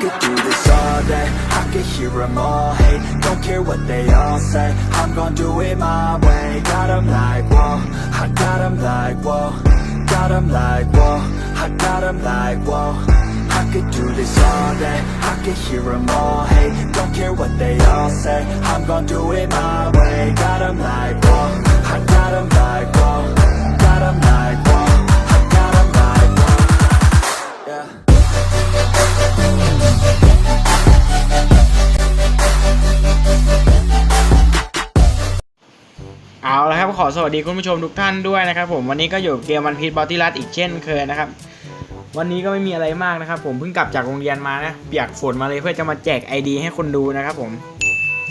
could do this all day. I could hear them all hate Don't care what they all say. I'm gonna do it my way. Got 'em like, whoa I got 'em like, whoa. Got 'em like, whoa I got 'em like, whoa. I could do this all day. I could hear them all hate Don't care what they all say. I'm gonna do it my way. Got เอาละครับขอสวัสดีคุณผู้ชมทุกท่านด้วยนะครับผมวันนี้ก็อยู่เกมวันพี e บอตี้รัอีกเช่นเคยนะครับ วันนี้ก็ไม่มีอะไรมากนะครับ ผมเพิ่งกลับจากโรงเรียนมานะเปียกฝนมาเลยเพื่อจะมาแจก ID ให้คนดูนะครับผม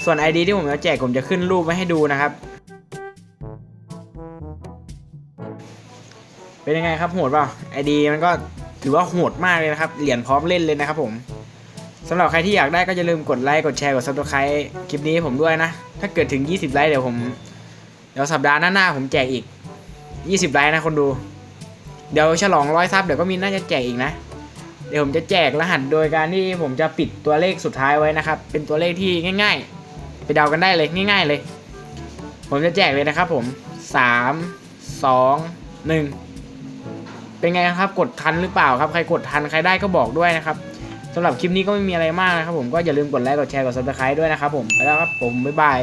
ส่วน ID ที่ผมจะแจกผมจะขึ้นรูปไว้ให้ดูนะครับ เป็นยังไงครับโหดเปล่า ID มันก็ถือว่าโหดมากเลยนะครับเหรียญพร้อมเล่นเลยนะครับผมสำหรับใครที่อยากได้ก็อย่าลืมกดไลค์กดแชร์กด subscribe คลิปนี้ผมด้วยนะ ถ้าเกิดถึง 20 ไลค์เดี๋ยวผม เดี๋ยวสัปดาห์หน้าๆผมแจกอีก 20ไลค์นะคนดู เดี๋ยวฉลองร้อยซับเดี๋ยวก็มีน่าจะแจกอีกนะ เดี๋ยวผมจะแจกรหัสโดยการที่ผมจะปิดตัวเลขสุดท้ายไว้นะครับ เป็นตัวเลขที่ง่าย ๆ ไปเดากันได้เลยง่าย ๆเลย ผมจะแจกเลยนะครับ ผม3 2 1เป็นไงครับกดทันหรือเปล่าครับใครกดทันใครได้ก็บอกด้วยนะครับสำหรับคลิปนี้ก็ไม่มีอะไรมากนะครับผมก็อย่าลืมกดไลค์กดแชร์กด subscribe ด้วยนะครับผมไปแล้วครับผมบ๊ายบาย